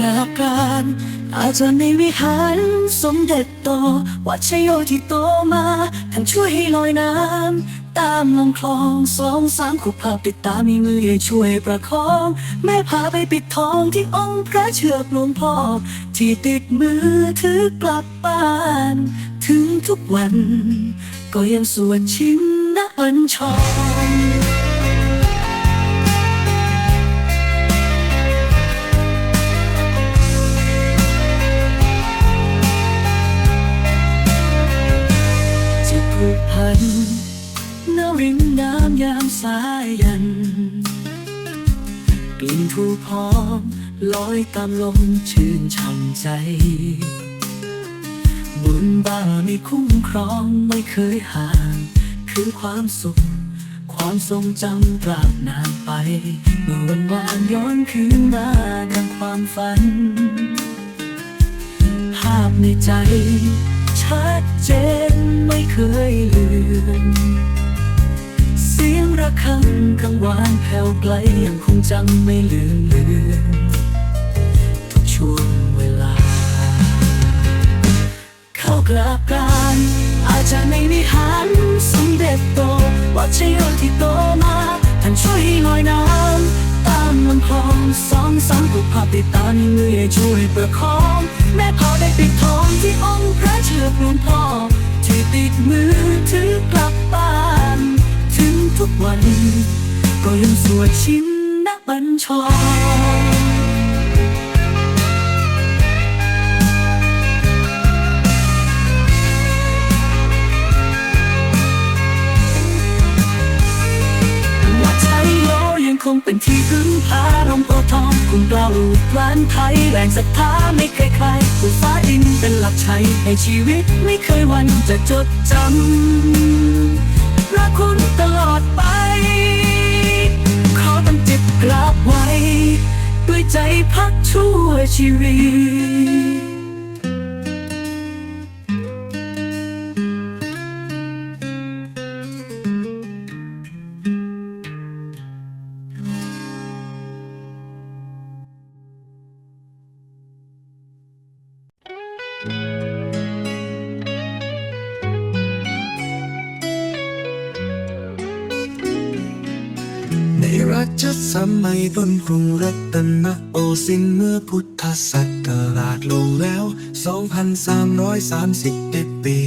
กาบการอาจารย์ในวิหารสมเด็จโตวัดชยโยที่โตมาท่านช่วยให้ลอยน้ำตามลำคลองสองสามขุภาพติดตามมีมือให้ช่วยประคอง แม่พาไปปิดทองที่องค์พระเชือกหลวงพ่อ ที่ติดมือถือกลับบ้าน ถึงทุกวัน ก็ยังสวดชินนะอัญชร ทูพหอมลอยตามลมชื่นช่ำใจ บุญบารมีคุ้มครองไม่เคยห่าง คือความสุข ความทรงจำตราบนานไป เมื่อวันวานย้อนคืนมาดังความฝัน ภาพในใจ ชัดเจนไม่เคยเลือน เสียงระฆังกังวานแผ่วไกลยังคงจำไม่ลืมเลือนทุกช่วงเวลา เข้ากราบการอาจารย์ในวิหารสมเด็จโตวัดชยโยที่โตมาท่านช่วยให้ลอยน้ำตามลำคลองสองสามผูกภาพติดตาในมือให้ช่วยประคอง แม่พอได้ปิดทองที่องค์พระเชือกหลวงพ่อที่ติดมือถือกลับบ้าน ทุกวัน ก็ยังสวดชินนักบัญชรวัดชัยโยยังคงเป็นที่พึ่งพาลมโพธิ์ทองคุณกล้าลูกหลานไทยแรงศรัทธาไม่เคยใครผู้ฟ้าดินเป็นหลักชัยให้ชีวิตไม่เคยวันจะจดจำ คุณตลอดไป ขอตั้งจิตกราบไว้ ด้วยใจพักชั่วชีวิต รัชสมัยต้นกรุงรัตนโอสินทร์เมื่อพุทธศักราชลงแล้ว 2,331 ปี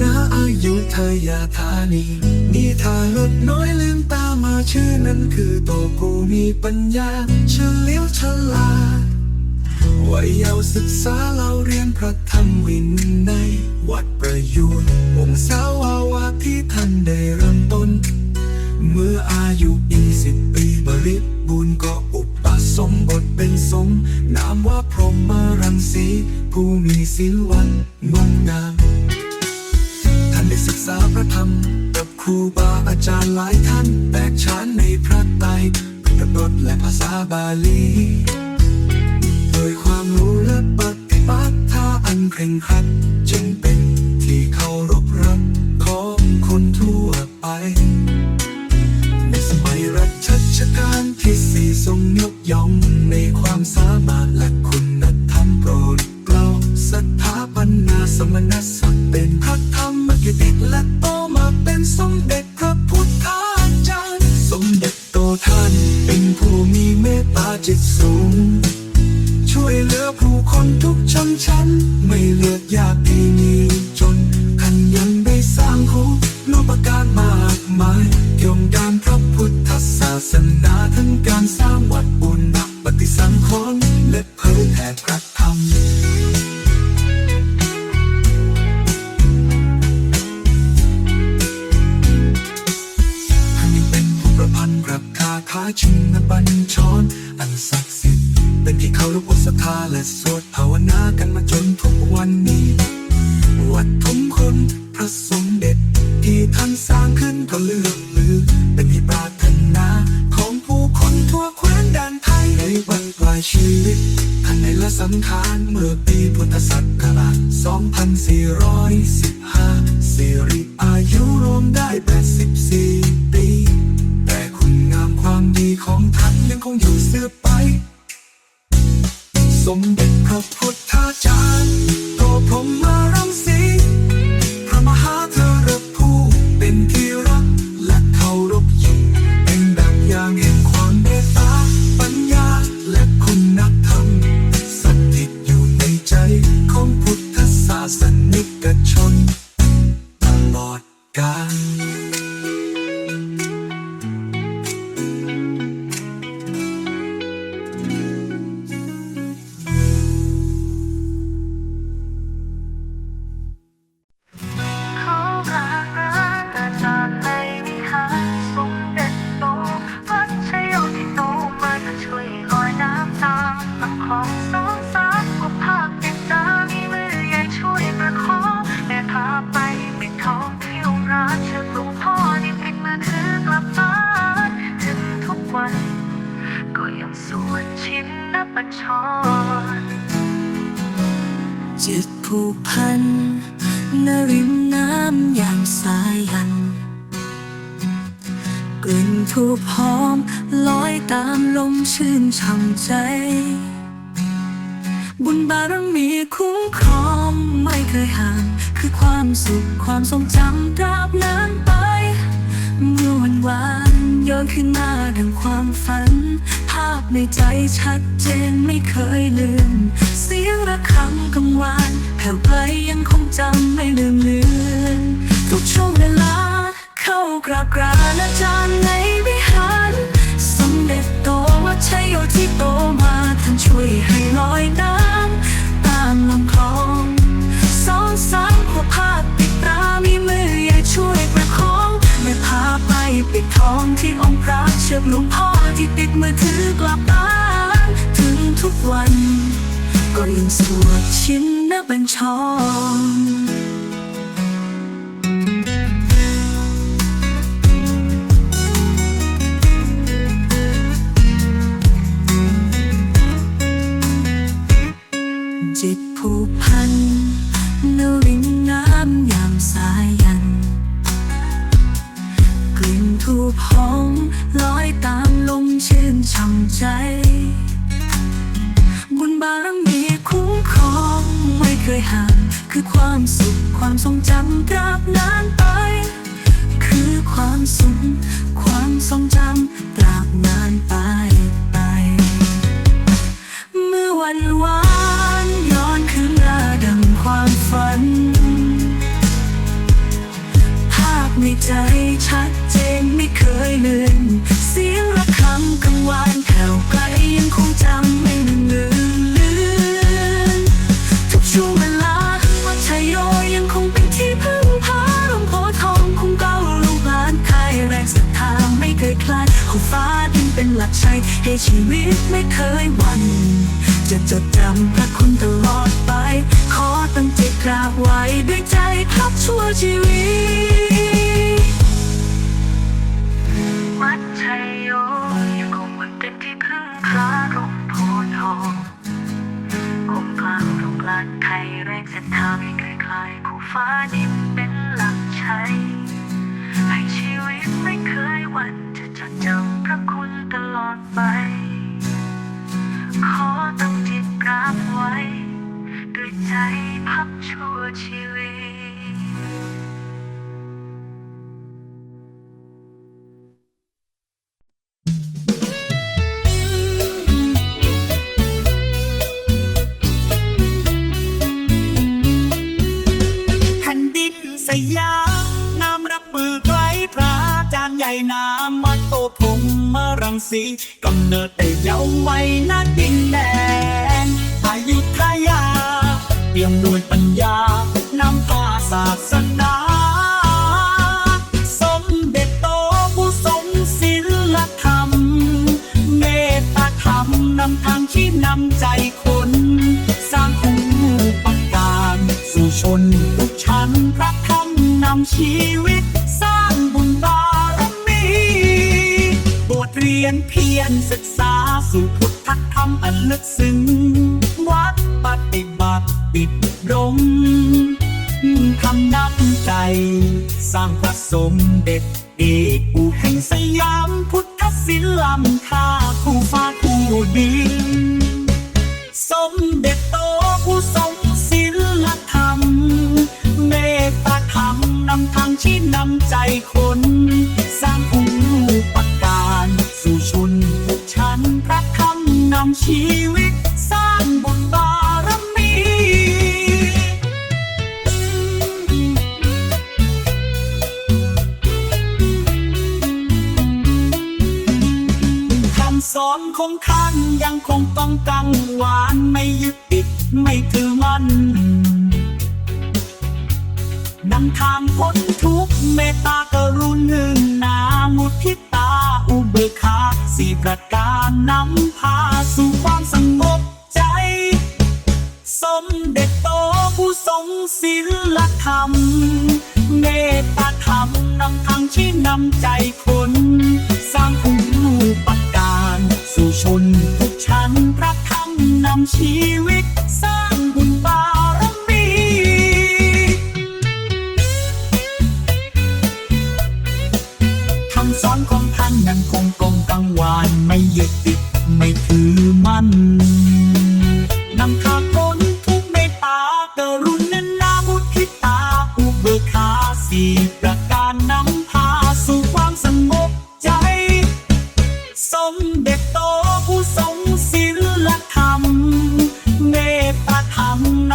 ณอายุทยาธานี มีทารกน้อยลืมตามาชื่อนั้นคือโตผู้มีปัญญาเฉลียวฉลาดวัยเยาว์ศึกษาเราเรียนพระธรรมวินัยวัดประยุทธ์วงศาวาวาที่ท่านได้เริ่มต้น ออายุยี่สิบปีบริบูรณ์ก็อุปสมบทเป็นสงฆ์นามว่าพรหมรังสี ผู้มีศิลวันงดงามท่านได้ศึกษาพระธรรม กับครูบาอาจารย์หลายท่านแตกฉานในพระไตรปิฎกและภาษาบาลี โดยความรู้และปฏิบัติท่าอันเคร่งครัดจึงเป็นที่เคารพรักของคนทั่วไป ทรงยกย่องในความสามารถและ พระพุทธาจารย์โตพรมมรังสี ก็ยังสวดชินนบัญชรจิตผูกพันนริมน้ำอย่างสายัน กลิ่นทูบหอมลอยตามลมชื่นช่ำใจ บุญบารมีคุ้มครองไม่เคยห่าง คือความสุขความทรงจำตราบนานไป เมื่อวันวานย้อนขึ้นมาดังความฝันาพในใจชัดเจนไม่เคยลืม เสียงระฆังกังวานแผ่วไกลยังคงจำไม่ลืมเลือนทุกช่วงเวลา เข้ากราบกรานอาจารย์ในวิหารสมเด็จโตวัดชัยโยที่โตมาท่านช่วยให้ลอยน้ำตามลำคลองสองสามขวภาพปิดตามีมือใหญ่ช่วยประคองไม่พาไปปิดทองที่องค์พระ ชือกหลวงพ่อที่ติดมือถือกลับบ้านถึงทุกวัน ก็ยังสวดชินนบัญชร ช่ำใจ บุญบารมีคุ้มครองไม่เคยห่างคือความสุขความทรงจำตราบนานไป คือความสุขความทรงจำตราบนานไปไป เมื่อวันวาน ชัยให้ชีวิตไม่เคยวัน จะจดจำพระคุณตลอดไป ขอตั้งจิตกราบไหว้ด้วยใจพักชั่วชีวิตวัดชัยโยยังคงมันเป็นที่พึ่งพาร่มโพธิ์ทองคงกลางตรงกลานไทยแรงศรัทธาไม่เคยคลายคู่ฟ้าดินังสีกำเนิดแต่เยาว์วัยนักดินแดนอายุทยาเปี่ยมด้วยปัญญานำพาศาสนาสมเด็จโตผู้ทรงศิลธรรม เมตตาธรรมนำทางที่นำใจคน สร้างคุณปการ สู่ชนทุกชั้นพระธรรมนำชีวิต ยนเพียรศึกษาสู่พุทธธรรมอันลึกซึ้ง วัดปฏิบัติปิดรมทำน้ำใจ สร้างพระสมเด็จเอกผู้แห่งสยามพุทธศิลป์ล้ำค่าคู่ฟ้าคู่ดิน สมเด็จโตผู้ทรงศีลธรรม เมตตาธรรมนำทางชี้นำใจคน ชีวิตสร้างบุญบารมี คำสอนของท่านยังคงต้องกังวานไม่ยึดติดไม่ถือมันนำทางพ้นทุกเมตตากรุณานามุทิตา อุเบกขาสี่ประการนำพา สู่ความสงบใจ สมเด็จโตผู้ทรงศีลธรรม เมตตาธรรมนำทางชี้นำใจคน สร้างผู้ปการ สู่ชนทุกชั้นพระธรรมนำชีวิตสร้างบุญบาร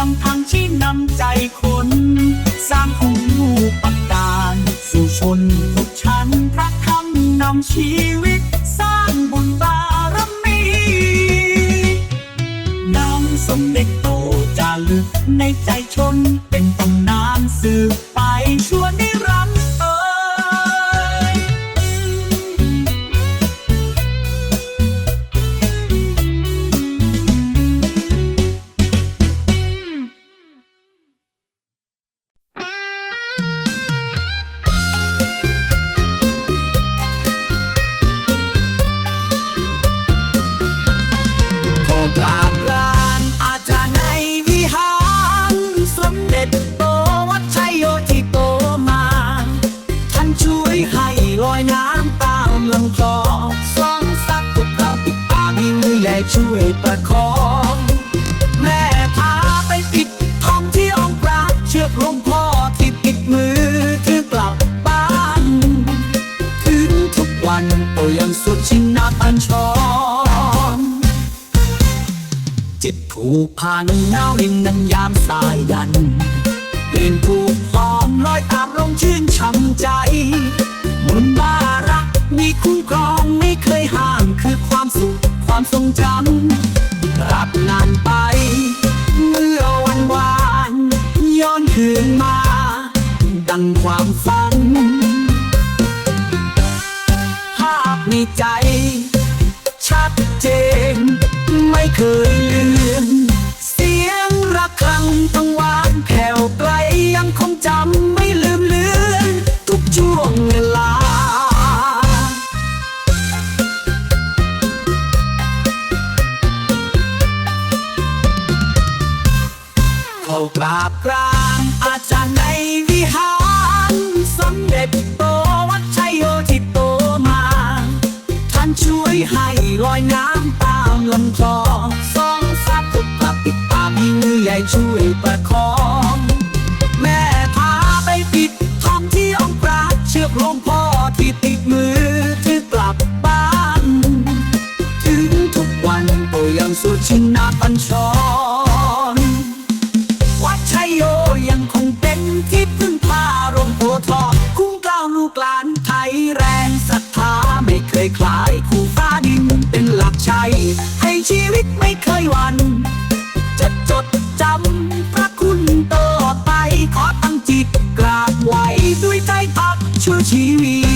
นำทางชี้นำใจคน สร้างผู้ปการ สู่ชนทุกชั้นพระธรรมนำชี้ ช่วยประคอง แม่พาไปปิดทองที่องค์พระเชือกลงพ่อที่ติดมือถือกลับบ้านถึงทุกวันก็ยังสุดชินนาอันชอนจิตผูกพันหนาวเย็นนั้นยามสายยันเปลี่ยนผูกพร้อมลอยตามลงชื่นช่ำใจ มุนบารักมีคุ้มครอง ความทรงจำรับนานไป เมื่อวันวานย้อนคืนมา ดังความฝัน ภาพในใจ ชัดเจน ไม่เคย ช่วยประคอง แม่พาไปปิดทองที่องค์พระเชือกลงพ่อ ต่อไ